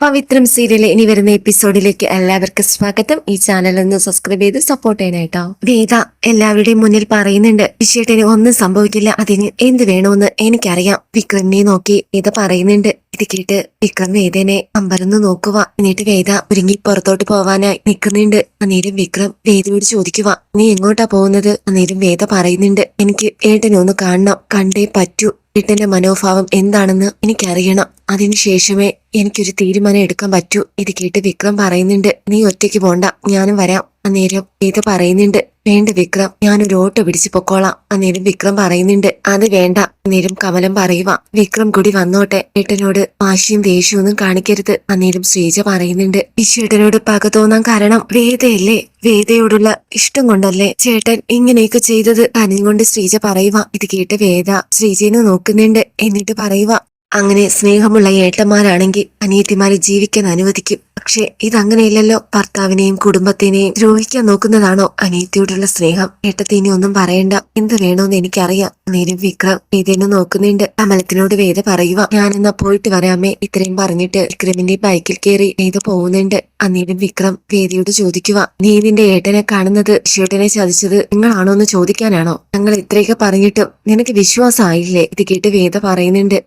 പവിത്രം സീരിയലിൽ ഇനി വരുന്ന എപ്പിസോഡിലേക്ക് എല്ലാവർക്കും സ്വാഗതം. ഈ ചാനൽ ഒന്ന് സബ്സ്ക്രൈബ് ചെയ്ത് സപ്പോർട്ട് ചെയ്യാനായിട്ടോ വേദ എല്ലാവരുടെയും മുന്നിൽ പറയുന്നുണ്ട് വിഷയത്തിന് ഒന്നും സംഭവിക്കില്ല അതിന് എന്ത് വേണമെന്ന് എനിക്കറിയാം. വിക്രമിനെ നോക്കി വേദ പറയുന്നുണ്ട്. ഇത് കേട്ട് വിക്രം വേദനെ അമ്പരന്ന് നോക്കുക എന്നിട്ട് വേദ ഒരുങ്ങി പുറത്തോട്ട് പോവാനായി നിൽക്കുന്നുണ്ട്. അന്നേരം വിക്രം വേദയോട് ചോദിക്കുക നീ എങ്ങോട്ടാ പോകുന്നത്? അന്നേരം വേദ പറയുന്നുണ്ട് എനിക്ക് ഏട്ടനെ ഒന്ന് കാണണം. കണ്ടേ പറ്റൂ. ഏട്ടന്റെ മനോഭാവം എന്താണെന്ന് എനിക്കറിയണം. അതിനുശേഷമേ എനിക്കൊരു തീരുമാനം എടുക്കാൻ പറ്റൂ. ഇത് കേട്ട് വിക്രം പറയുന്നുണ്ട് നീ ഒറ്റയ്ക്ക് പോണ്ട. ഞാനും വരാം. അന്നേരം ഇത് പറയുന്നുണ്ട് വേണ്ട വിക്രം ഞാനൊരു ഓട്ടോ പിടിച്ചു പൊക്കോളാം. അന്നേരം വിക്രം പറയുന്നുണ്ട്. അത് വേണ്ട. അന്നേരം കമലം പറയുക വിക്രം കൂടി വന്നോട്ടെ. ഏട്ടനോട് വാശിയും ദേഷ്യവും ഒന്നും കാണിക്കരുത്. അന്നേരം ശ്രീജ പറയുന്നുണ്ട്. വിശ്വേട്ടനോട് പക തോന്നാൻ കാരണം വേദയല്ലേ? വേദയോടുള്ള ഇഷ്ടം കൊണ്ടല്ലേ ചേട്ടൻ ഇങ്ങനെയൊക്കെ ചെയ്തത്? കൊണ്ട് ശ്രീജ പറയുക ഇത് കേട്ട് വേദ ശ്രീജനെ നോക്കുന്നുണ്ട്. എന്നിട്ട് പറയുക അങ്ങനെ സ്നേഹമുള്ള ഏട്ടന്മാരാണെങ്കിൽ അനിയത്തിമാരെ ജീവിക്കാൻ അനുവദിക്കും. പക്ഷെ ഇതങ്ങനെയില്ലല്ലോ. ഭർത്താവിനെയും കുടുംബത്തിനെയും ദ്രോഹിക്കാൻ നോക്കുന്നതാണോ അനിയത്തിയോടുള്ള സ്നേഹം? ഏട്ടത്തി ഇനി ഒന്നും പറയണ്ട. എന്ത് വേണോന്ന് എനിക്കറിയാം. നേരം വിക്രം വേദനെ നോക്കുന്നുണ്ട്. കമലത്തിനോട് വേദ പറയുക ഞാനെന്നാ പോയിട്ട് വരാമേ. ഇത്രയും പറഞ്ഞിട്ട് വിക്രമിന്റെ ബൈക്കിൽ കയറി വേദ പോകുന്നുണ്ട്. അന്നേരം വിക്രം വേദിയോട് ചോദിക്കുക നീ നിന്റെ ഏട്ടനെ കാണുന്നത് ഷേട്ടനെ ചതിച്ചത് നിങ്ങളാണോ എന്ന് ചോദിക്കാനാണോ? ഞങ്ങൾ ഇത്രയൊക്കെ പറഞ്ഞിട്ടും നിനക്ക് വിശ്വാസമായില്ലേ? ഇത് കേട്ട് വേദ പറയുന്നുണ്ട്.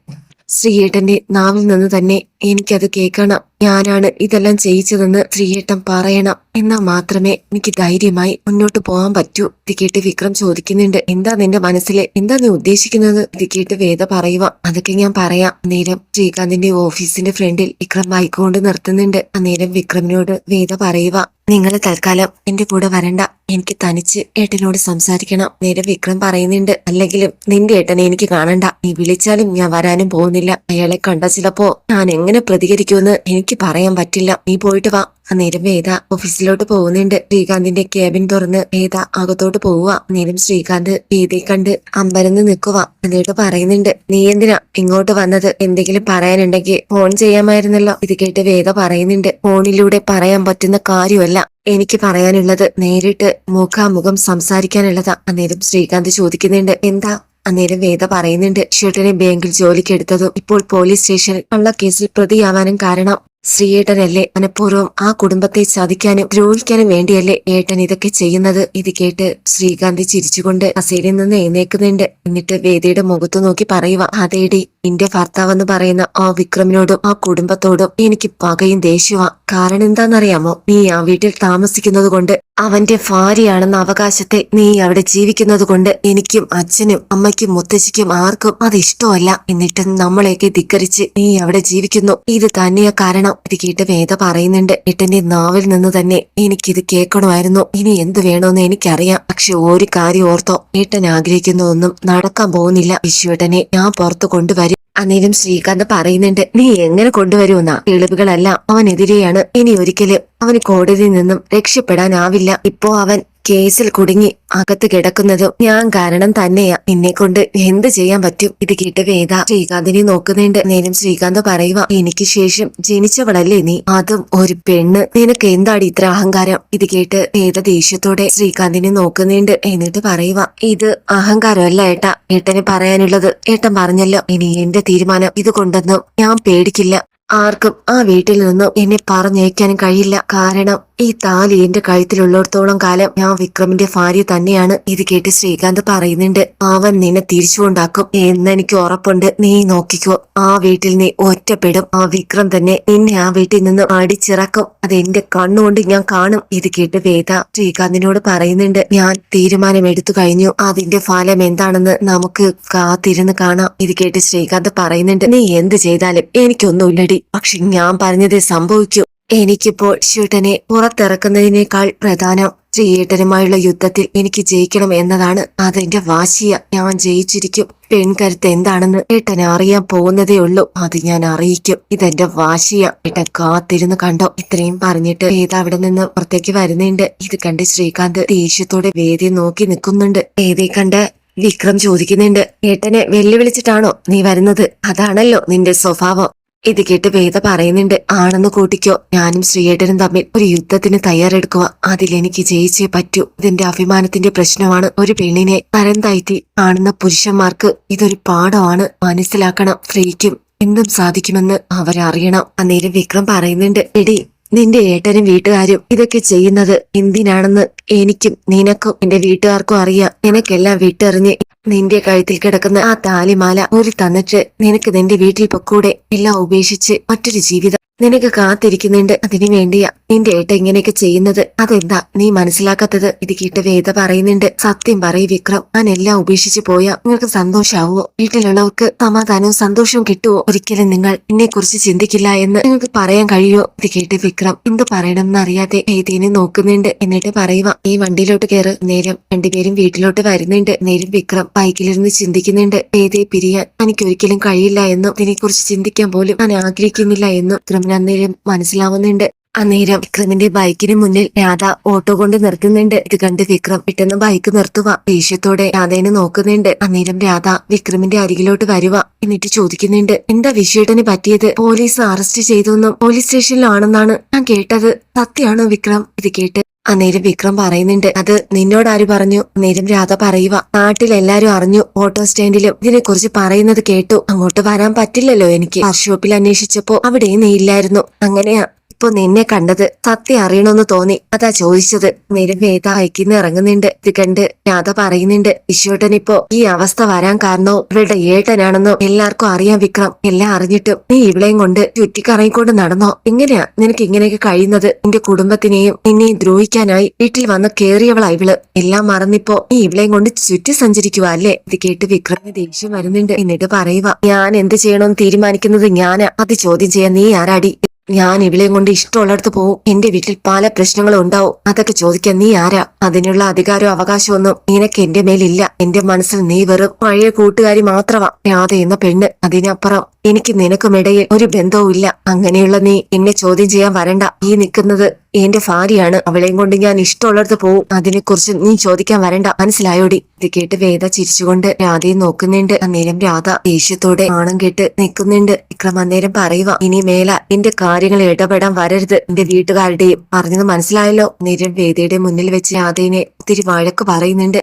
ശ്രീയേട്ടന്റെ നാവിൽ നിന്ന് തന്നെ എനിക്കത് കേൾക്കണം. ഞാനാണ് ഇതെല്ലാം ചെയ്യിച്ചതെന്ന് ശ്രീയേട്ടൻ പറയണം. എന്നാൽ മാത്രമേ എനിക്ക് ധൈര്യമായി മുന്നോട്ട് പോകാൻ പറ്റൂ. ഇത് കേട്ട് വിക്രം ചോദിക്കുന്നുണ്ട് എന്താ നിന്റെ മനസ്സിലെ? എന്താ നീ ഉദ്ദേശിക്കുന്നത്? ഇത് കേട്ട് വേദ പറയുക അതൊക്കെ ഞാൻ പറയാം. നേരം ശ്രീകാന്തിന്റെ ഓഫീസിന്റെ ഫ്രണ്ടിൽ വിക്രം ബൈക്ക് കൊണ്ട് നിർത്തുന്നുണ്ട്. അന്നേരം വിക്രമിനോട് വേദ പറയുക നിങ്ങൾ തൽക്കാലം എന്റെ കൂടെ വരണ്ട. എനിക്ക് തനിച്ച് ഏട്ടനോട് സംസാരിക്കണം. നേരെ വിക്രം പറയുന്നുണ്ട്. അല്ലെങ്കിലും നിന്റെ ഏട്ടനെ എനിക്ക് കാണണ്ട. നീ വിളിച്ചാലും ഞാൻ വരാനും പോകുന്നില്ല. അയാളെ കണ്ട ചിലപ്പോ ഞാൻ എങ്ങനെ പ്രതികരിക്കുമെന്ന് എനിക്ക് പറയാൻ പറ്റില്ല. നീ പോയിട്ട് വാ. അന്നേരം വേദ ഓഫീസിലോട്ട് പോകുന്നുണ്ട്. ശ്രീകാന്തിന്റെ ക്യാബിൻ തുറന്ന് വേദ അകത്തോട്ട് പോവുക അന്നേരം ശ്രീകാന്ത് വേദയെ കണ്ട് അമ്പരന്ന് നിൽക്കുക എന്നിട്ട് പറയുന്നുണ്ട് നീ എന്തിനാ ഇങ്ങോട്ട് വന്നത്? എന്തെങ്കിലും പറയാനുണ്ടെങ്കിൽ ഫോൺ ചെയ്യാമായിരുന്നല്ലോ. ഇത് കേട്ട് വേദ പറയുന്നുണ്ട് ഫോണിലൂടെ പറയാൻ പറ്റുന്ന കാര്യമല്ല എനിക്ക് പറയാനുള്ളത്. നേരിട്ട് മുഖാമുഖം സംസാരിക്കാനുള്ളതാ. അന്നേരം ശ്രീകാന്ത് ചോദിക്കുന്നുണ്ട് എന്താ? അന്നേരം വേദ പറയുന്നുണ്ട് ഷെട്ടനെ ബാങ്കിൽ ജോലിക്ക് എടുത്തതും ഇപ്പോൾ പോലീസ് സ്റ്റേഷനിൽ ഉള്ള കേസിൽ പ്രതിയാവാനും കാരണം ശ്രീയേട്ടനല്ലേ? മനഃപൂർവം ആ കുടുംബത്തെ ചതിക്കാനും ദ്രോഹിക്കാനും വേണ്ടിയല്ലേ ഏട്ടൻ ഇതൊക്കെ ചെയ്യുന്നത്? ഇത് കേട്ട് ശ്രീകാന്ത് ചിരിച്ചുകൊണ്ട് കസേരയിൽ നിന്ന് എഴുന്നേക്കുന്നുണ്ട് എന്നിട്ട് വേദിയുടെ മുഖത്ത് നോക്കി പറയുക അതേടി നിന്റെ ഭർത്താവെന്ന് പറയുന്ന ആ വിക്രമിനോടും ആ കുടുംബത്തോടും എനിക്ക് പകയും ദേഷ്യമാ കാരണം എന്താണെന്നറിയാമോ നീ ആ വീട്ടിൽ താമസിക്കുന്നത് കൊണ്ട് അവന്റെ ഭാര്യയാണെന്ന അവകാശത്തെ നീ അവിടെ ജീവിക്കുന്നത് കൊണ്ട് എനിക്കും അച്ഛനും അമ്മയ്ക്കും മുത്തശ്ശിക്കും ആർക്കും അത് ഇഷ്ടമല്ല. എന്നിട്ട് നമ്മളെയൊക്കെ ധിക്കരിച്ച് നീ അവിടെ ജീവിക്കുന്നു. ഇത് തന്നെയാ കാരണം. ഇത് കേട്ട് വേദ പറയുന്നുണ്ട്. ഏട്ടന്റെ നാവിൽ നിന്ന് തന്നെ എനിക്കിത് കേൾക്കണമായിരുന്നു. ഇനി എന്ത് വേണമെന്ന് എനിക്കറിയാം. പക്ഷെ ഒരു കാര്യം ഓർത്തോ. ഏട്ടൻ ആഗ്രഹിക്കുന്നതൊന്നും നടക്കാൻ പോകുന്നില്ല. വിശ്വേട്ടനെ ഞാൻ പുറത്തു കൊണ്ടുവരും. അന്നേരം ശ്രീകാന്ത് പറയുന്നുണ്ട് നീ എങ്ങനെ കൊണ്ടുവരുമെന്ന? തെളിവുകളെല്ലാം അവനെതിരെയാണ്. ഇനി ഒരിക്കലും അവന് കോടതിയിൽ നിന്നും രക്ഷപ്പെടാനാവില്ല. ഇപ്പോ അവൻ കേസിൽ കുടുങ്ങി അകത്ത് കിടക്കുന്നതും ഞാൻ കാരണം തന്നെയാ. നിന്നെ കൊണ്ട് എന്ത് ചെയ്യാൻ പറ്റും? ഇത് കേട്ട് വേദ ശ്രീകാന്തിനെ നോക്കുന്നുണ്ട്. നേരം ശ്രീകാന്ത് പറയുക എനിക്ക് ശേഷം ജനിച്ചവളല്ലേ നീ? അതും ഒരു പെണ്ണ്. നിനക്ക് എന്താണ് ഇത്ര അഹങ്കാരം? ഇത് കേട്ട് വേദ ദേഷ്യത്തോടെ ശ്രീകാന്തിനെ നോക്കുന്നുണ്ട്. എന്നിട്ട് പറയുക ഇത് അഹങ്കാരമല്ല ഏട്ടാ. ഏട്ടന് പറയാനുള്ളത് ഏട്ടൻ പറഞ്ഞല്ലോ ഇനി എന്റെ തീരുമാനം ഇത് കൊണ്ടൊന്നും ഞാൻ പേടിക്കില്ല. ആർക്കും ആ വീട്ടിൽ നിന്നും എന്നെ പറഞ്ഞയക്കാനും കഴിയില്ല. കാരണം ഈ താലി എന്റെ കഴുത്തിലുള്ളിടത്തോളം കാലം ഞാൻ വിക്രമിന്റെ ഭാര്യ തന്നെയാണ്. ഇത് കേട്ട് ശ്രീകാന്ത് പറയുന്നുണ്ട് അവൻ നിന്നെ തിരിച്ചുകൊണ്ടാക്കും എന്നെനിക്ക് ഉറപ്പുണ്ട്. നീ നോക്കിക്കോ ആ വീട്ടിൽ നീ ഒറ്റപ്പെടും. ആ വിക്രം തന്നെ നിന്നെ ആ വീട്ടിൽ നിന്ന് അടിച്ചിറക്കും. അത് എന്റെ കണ്ണുകൊണ്ട് ഞാൻ കാണും. ഇത് കേട്ട് വേദ ശ്രീകാന്തിനോട് പറയുന്നുണ്ട് ഞാൻ തീരുമാനം എടുത്തു കഴിഞ്ഞു. അതിന്റെ ഫലം എന്താണെന്ന് നമുക്ക് കാത്തിരുന്ന് കാണാം. ഇത് കേട്ട് ശ്രീകാന്ത് പറയുന്നുണ്ട് നീ എന്ത് ചെയ്താലും എനിക്കൊന്നുമില്ലടി. പക്ഷെ ഞാൻ പറഞ്ഞതേ സംഭവിക്കൂ. എനിക്കിപ്പോൾ ഷൂട്ടനെ പുറത്തിറക്കുന്നതിനേക്കാൾ പ്രധാനം ശ്രീയേട്ടനുമായുള്ള യുദ്ധത്തിൽ എനിക്ക് ജയിക്കണം എന്നതാണ് അതെന്റെ വാശിയ. ഞാൻ ജയിച്ചിരിക്കും. പെൺകരുത്ത് എന്താണെന്ന് ഏട്ടനെ അറിയാൻ പോകുന്നതേ ഉള്ളൂ. അത് ഞാൻ അറിയിക്കും. ഇതെന്റെ വാശിയ. ഏട്ടൻ കാത്തിരുന്ന് കണ്ടോ? ഇത്രയും പറഞ്ഞിട്ട് വേദ അവിടെ നിന്ന് പുറത്തേക്ക് വരുന്നുണ്ട്? ഇത് കണ്ട് ശ്രീകാന്ത് ദേഷ്യത്തോടെ വേദി നോക്കി നിൽക്കുന്നുണ്ട്. ഏതേ കണ്ട് വിക്രം ചോദിക്കുന്നുണ്ട് ഏട്ടനെ വെല്ലുവിളിച്ചിട്ടാണോ നീ വരുന്നത്? അതാണല്ലോ നിന്റെ സ്വഭാവം. ഇത് കേട്ട് വേദ പറയുന്നുണ്ട് ആണെന്ന് കൂട്ടിക്കോ. ഞാനും ശ്രീയേട്ടനും തമ്മിൽ ഒരു യുദ്ധത്തിന് തയ്യാറെടുക്കുക അതിലെനിക്ക് ജയിച്ചേ പറ്റൂ. ഇതിന്റെ അഭിമാനത്തിന്റെ പ്രശ്നമാണ്. ഒരു പെണ്ണിനെ തരം താഴ്ത്തി കാണുന്ന പുരുഷന്മാർക്ക് ഇതൊരു പാഠമാണ്. മനസ്സിലാക്കണം സ്ത്രീക്കും എന്തും സാധിക്കുമെന്ന് അവരറിയണം. അന്നേരം വിക്രം പറയുന്നുണ്ട് എടി നിന്റെ ഏട്ടനും വീട്ടുകാരും ഇതൊക്കെ ചെയ്യുന്നത് എന്തിനാണെന്ന് എനിക്കും നിനക്കും എന്റെ വീട്ടുകാർക്കും അറിയാം. നിനക്കെല്ലാം വിട്ടെറിഞ്ഞ് നിന്റെ കഴുത്തിൽ കിടക്കുന്ന ആ താലിമാല ഒരു തന്നിട്ട് നിനക്ക് നിന്റെ വീട്ടിൽ പൊക്കൂടെ എല്ലാം ഉപേക്ഷിച്ച് മറ്റൊരു ജീവിതം നിനക്ക് കാത്തിരിക്കുന്നുണ്ട്. അതിനു വേണ്ടിയാ നിന്റെ ഏട്ട ഇങ്ങനെയൊക്കെ ചെയ്യുന്നത്. അതെന്താ നീ മനസ്സിലാക്കാത്തത്? ഇത് കേട്ട് വേദ പറയുന്നുണ്ട്. സത്യം പറയും വിക്രം. ഞാൻ എല്ലാം ഉപേക്ഷിച്ച് പോയാ നിങ്ങൾക്ക് സന്തോഷാവോ? വീട്ടിലുള്ളവർക്ക് സമാധാനവും സന്തോഷവും കിട്ടുവോ? ഒരിക്കലും നിങ്ങൾ എന്നെ കുറിച്ച് ചിന്തിക്കില്ല എന്ന് നിങ്ങൾക്ക് പറയാൻ കഴിയോ ഇത് കേട്ട് വിക്രം എന്ത് പറയണം എന്നറിയാതെ വേദിനെ നോക്കുന്നുണ്ട്. എന്നിട്ട് പറയുക ഈ വണ്ടിയിലോട്ട് കയറ് നേരം രണ്ടുപേരും വീട്ടിലോട്ട് വരുന്നുണ്ട്. നേരം വിക്രം ബൈക്കിലിരുന്ന് ചിന്തിക്കുന്നുണ്ട്. ഏതേ പിരിയാൻ എനിക്ക് ഒരിക്കലും കഴിയില്ല എന്നും ഇതിനെക്കുറിച്ച് ചിന്തിക്കാൻ പോലും ഞാൻ ആഗ്രഹിക്കുന്നില്ല എന്നും. അന്നേരം മനസ്സിലാവുന്നുണ്ട്. അന്നേരം വിക്രമിന്റെ ബൈക്കിന് മുന്നിൽ രാധ ഓട്ടോ കൊണ്ട് നിർത്തുന്നുണ്ട്. ഇത് കണ്ട് വിക്രം പെട്ടെന്ന് ബൈക്ക് നിർത്തുക ദേഷ്യത്തോടെ രാധേനെ നോക്കുന്നുണ്ട്. അന്നേരം രാധ വിക്രമിന്റെ അരികിലോട്ട് വരുക എന്നിട്ട് ചോദിക്കുന്നുണ്ട് എന്താ വിഷയട്ടന് പറ്റിയത്? പോലീസ് അറസ്റ്റ് ചെയ്തൊന്നും പോലീസ് സ്റ്റേഷനിലാണെന്നാണ് ഞാൻ കേട്ടത്. സത്യമാണോ വിക്രം? ഇത് കേട്ട് അന്നേരം വിക്രം പറയുന്നുണ്ട് അത് നിന്നോട് ആര് പറഞ്ഞു? അന്നേരം രാധ പറയുക നാട്ടിൽ എല്ലാരും അറിഞ്ഞു. ഓട്ടോ സ്റ്റാൻഡിലും ഇതിനെ കുറിച്ച് പറയുന്നത് കേട്ടു. അങ്ങോട്ട് വരാൻ പറ്റില്ലല്ലോ എനിക്ക്. വർക്ക്ഷോപ്പിൽ അന്വേഷിച്ചപ്പോ അവിടെ നീ ഇല്ലായിരുന്നു. അങ്ങനെയാ. ഇപ്പൊ നിന്നെ കണ്ടത് സത്യം അറിയണമെന്ന് തോന്നി. അതാ ചോദിച്ചത്. നിരവ് ഏതാ അയക്കുന്ന ഇറങ്ങുന്നുണ്ട്? ഇത് കണ്ട് രാധ പറയുന്നുണ്ട് വിശ്വട്ടൻ ഇപ്പോ ഈ അവസ്ഥ വരാൻ കാരണവും ഇവളുടെ ഏട്ടനാണെന്നോ എല്ലാവർക്കും അറിയാം വിക്രം. എല്ലാം അറിഞ്ഞിട്ടും നീ ഇവളെയും കൊണ്ട് ചുറ്റിക്കറങ്ങിക്കൊണ്ട് നടന്നോ? എങ്ങനെയാ നിനക്ക് ഇങ്ങനെയൊക്കെ കഴിയുന്നത്? നിന്റെ കുടുംബത്തിനെയും നിന്നെയും ദ്രോഹിക്കാനായി വീട്ടിൽ വന്ന് കേറിയവളാ ഇവൾ. എല്ലാം മറന്നിപ്പോ നീ ഇവളെയും കൊണ്ട് ചുറ്റി സഞ്ചരിക്കുക അല്ലേ? ഇത് കേട്ട് വിക്രമിന് ദേഷ്യം വരുന്നുണ്ട്. എന്നിട്ട് പറയുക ഞാൻ എന്ത് ചെയ്യണമെന്ന് തീരുമാനിക്കുന്നത് ഞാനാ. അത് ചോദ്യം ചെയ്യാൻ നീ ആരാടി? ഞാൻ ഇവളെയും കൊണ്ട് ഇഷ്ടമുള്ളിടത്ത് പോവും. എന്റെ വീട്ടിൽ പല പ്രശ്നങ്ങളും ഉണ്ടാവും. അതൊക്കെ ചോദിക്കാൻ നീ ആരാ? അതിനുള്ള അധികാരവും അവകാശമൊന്നും നിനക്ക് എന്റെ മേലില്ല. എന്റെ മനസ്സിൽ നീ വെറും പഴയ കൂട്ടുകാരി മാത്രമാ രാധ എന്ന പെണ്ണ് അതിനപ്പുറം എനിക്ക് നിനക്കുമിടയിൽ ഒരു ബന്ധവുമില്ല. അങ്ങനെയുള്ള നീ എന്നെ ചോദ്യം ചെയ്യാൻ വരണ്ട. ഈ നിൽക്കുന്നത് എന്റെ ഭാര്യയാണ്. അവളെയും കൊണ്ട് ഞാൻ ഇഷ്ടമുള്ളിടത്ത് പോവും. അതിനെക്കുറിച്ച് നീ ചോദിക്കാൻ വരണ്ട. മനസ്സിലായോടി? ഇത് കേട്ട് വേദ ചിരിച്ചുകൊണ്ട് രാധയെ നോക്കുന്നുണ്ട്. അന്നേരം രാധ ദേഷ്യത്തോടെ ആണം കേട്ട് നിൽക്കുന്നുണ്ട്. വിക്രം അന്നേരം പറയുക ഇനി മേല എന്റെ കാര്യങ്ങൾ ഇടപെടാൻ വരരുത്. എന്റെ വീട്ടുകാരുടെയും. പറഞ്ഞത് മനസ്സിലായല്ലോ. നേരം വേദയുടെ മുന്നിൽ വെച്ച് രാധേനെ ഒത്തിരി വഴക്ക് പറയുന്നുണ്ട്.